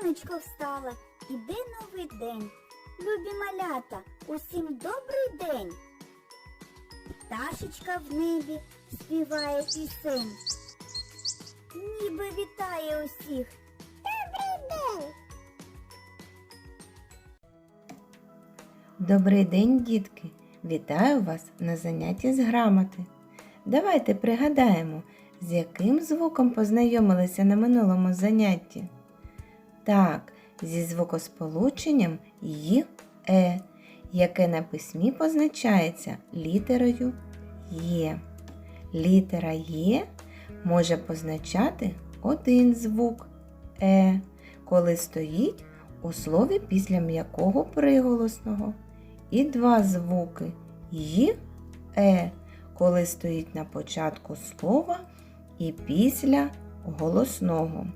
сонечко встало, іде новий день. Любі малята, усім добрий день. Пташечка в небі співає пісень. Ніби вітає усіх. Добрий день! Добрий день, дітки! Вітаю вас на занятті з грамоти. Давайте пригадаємо, з яким звуком познайомилися на минулому занятті. Так, зі звукосполученням й е, яке на письмі позначається літерою Є. Літера Є може позначати один звук Е, коли стоїть у слові після м'якого приголосного. І два звуки й е, коли стоїть на початку слова і після голосного.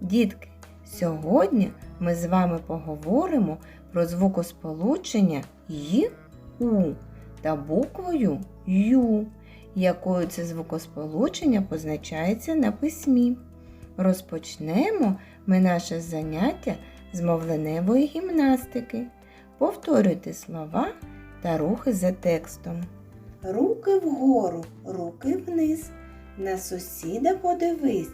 Дітки, сьогодні ми з вами поговоримо про звукосполучення й у та буквою ю, якою це звукосполучення позначається на письмі. Розпочнемо ми наше заняття з мовленевої гімнастики. Повторюйте слова та рухи за текстом. Руки вгору, руки вниз. На сусіда подивись.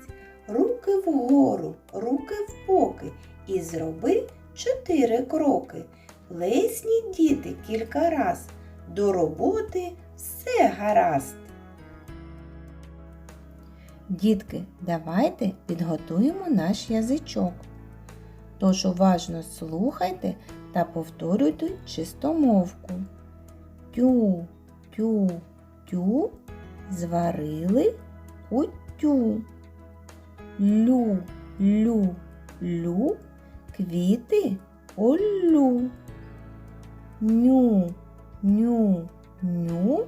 Руки вгору, руки вбоки. І зроби чотири кроки. Плесніть діти кілька раз. До роботи все гаразд. Дітки, давайте підготуємо наш язичок. Тож уважно слухайте та повторюйте чистомовку. Тю, тю, тю, зварили кутю. Лю, лю, лю, квіти олю. Ню, ню, ню,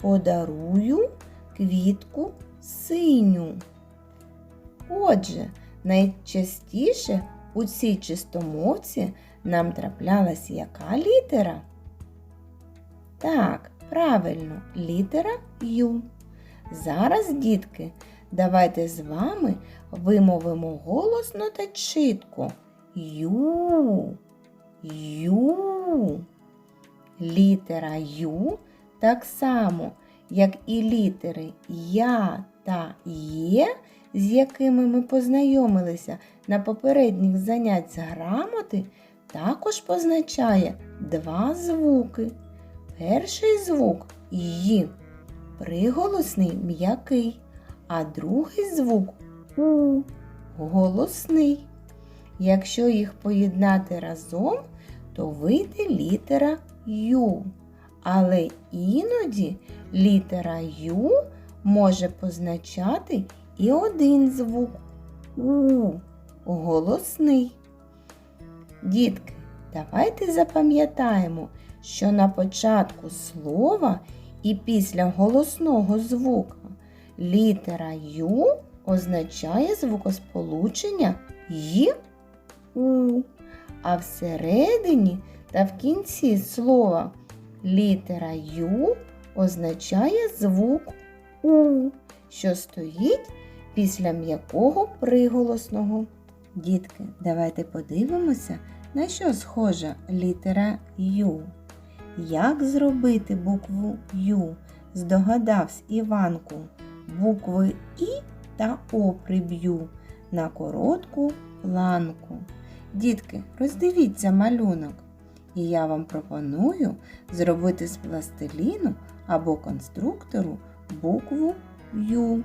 подарую квітку синю. Отже, найчастіше у цій чистомовці нам траплялась яка літера? Так, правильно, літера Ю. Зараз, дітки, давайте з вами вимовимо голосно та чітко. Ю. Ю. Літера Ю так само, як і літери Я та Є, з якими ми познайомилися на попередніх занять з грамоти, також позначає два звуки. Перший звук Й, приголосний м'який, а другий звук У, голосний. Якщо їх поєднати разом, то вийде літера Ю. Але іноді літера Ю може позначати і один звук У голосний. Дітки, давайте запам'ятаємо, що на початку слова і після голосного звука літера Ю означає звукосполучення й у, а всередині та в кінці слова літера Ю означає звук У, що стоїть після м'якого приголосного. Дітки, давайте подивимося, на що схожа літера Ю. Як зробити букву Ю? Здогадавсь Іванку. Букви І та О приб'ю на коротку ланку. Дітки, роздивіться малюнок. І я вам пропоную зробити з пластиліну або конструктору букву Ю.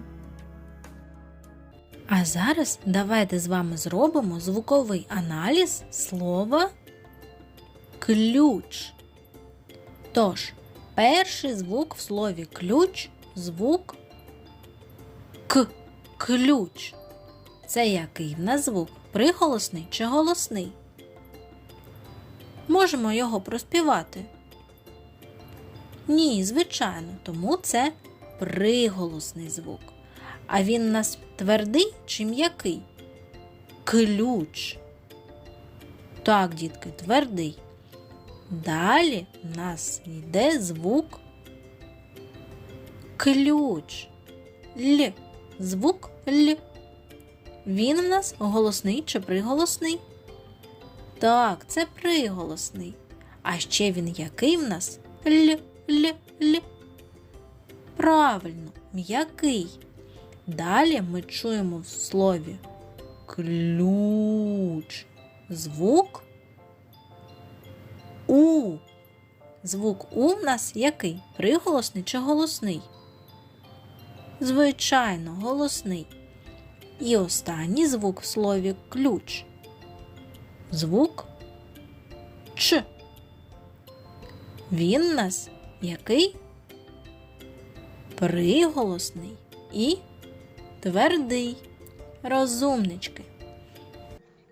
А зараз давайте з вами зробимо звуковий аналіз слова ключ. Тож, перший звук в слові ключ звук К. Ключ. Це який в нас звук? Приголосний чи голосний? Можемо його проспівати? Ні, звичайно, тому це приголосний звук. А він у нас твердий чи м'який? Ключ. Так, дітки, твердий. Далі в нас йде звук ключ. Л. Звук Л. Він в нас голосний чи приголосний? Так, це приголосний. А ще він який в нас? Л, л, л. Правильно, м'який. Далі ми чуємо в слові ключ. Звук У. Звук У в нас який? Приголосний чи голосний? Звичайно, голосний. І останній звук в слові ключ. Звук Ч. Він нас який? Приголосний і твердий. Розумнички.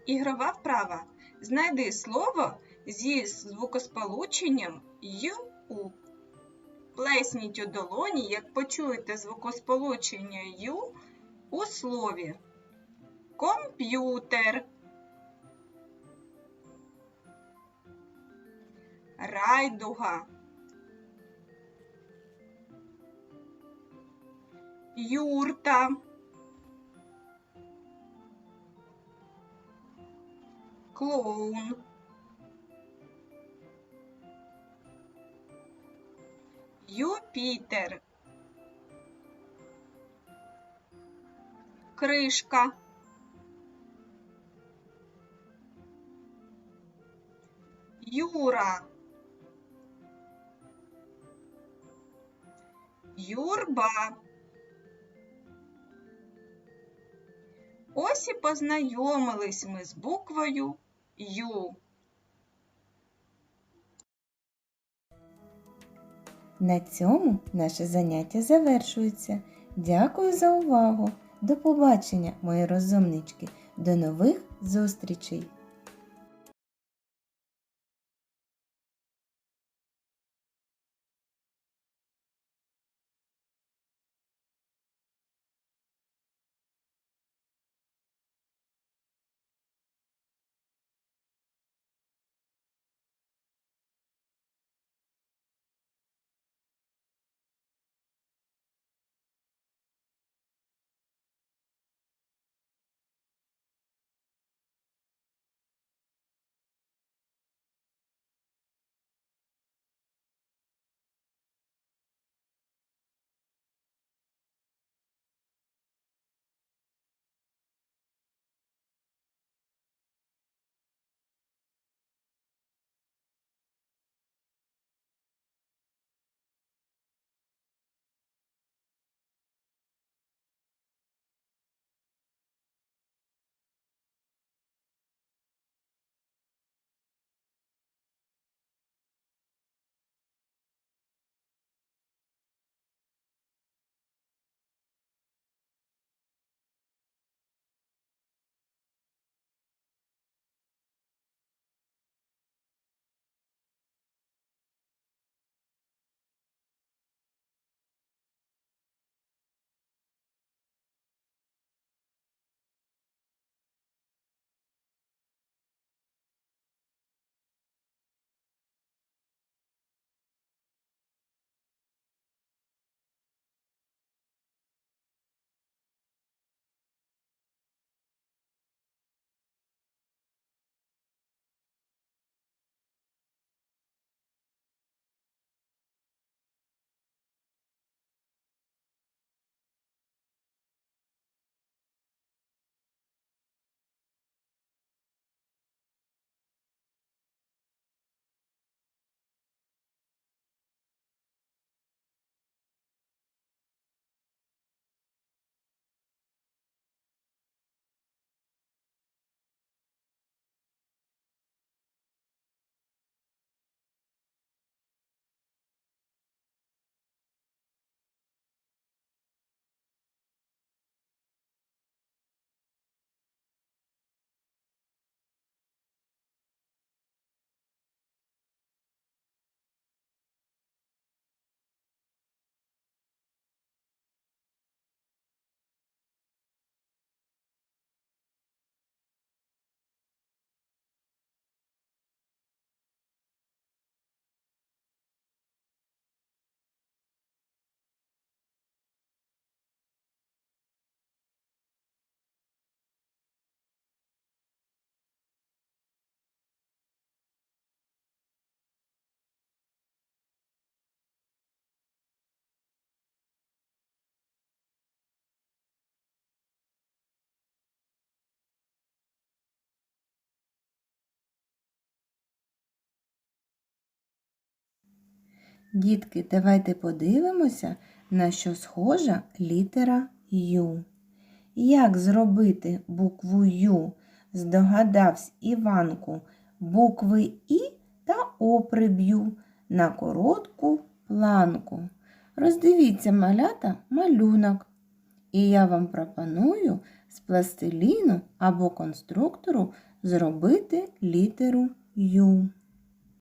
Ігрова вправа. Знайди слово зі звукосполученням ю. Плесніть у долоні, як почуєте звукосполучення ю у слові. Комп'ютер. Райдуга. Юрта. Клоун. Юпітер. Кришка. Юра. Юрба. Ось і познайомились ми з буквою Ю. На цьому наше заняття завершується. Дякую за увагу. До побачення, мої розумнички. До нових зустрічей! Дітки, давайте подивимося, на що схожа літера Ю. Як зробити букву Ю? Здогадавсь Іванку букви І та О приб'ю на коротку планку. Роздивіться малята малюнок. І я вам пропоную з пластиліну або конструктору зробити літеру Ю.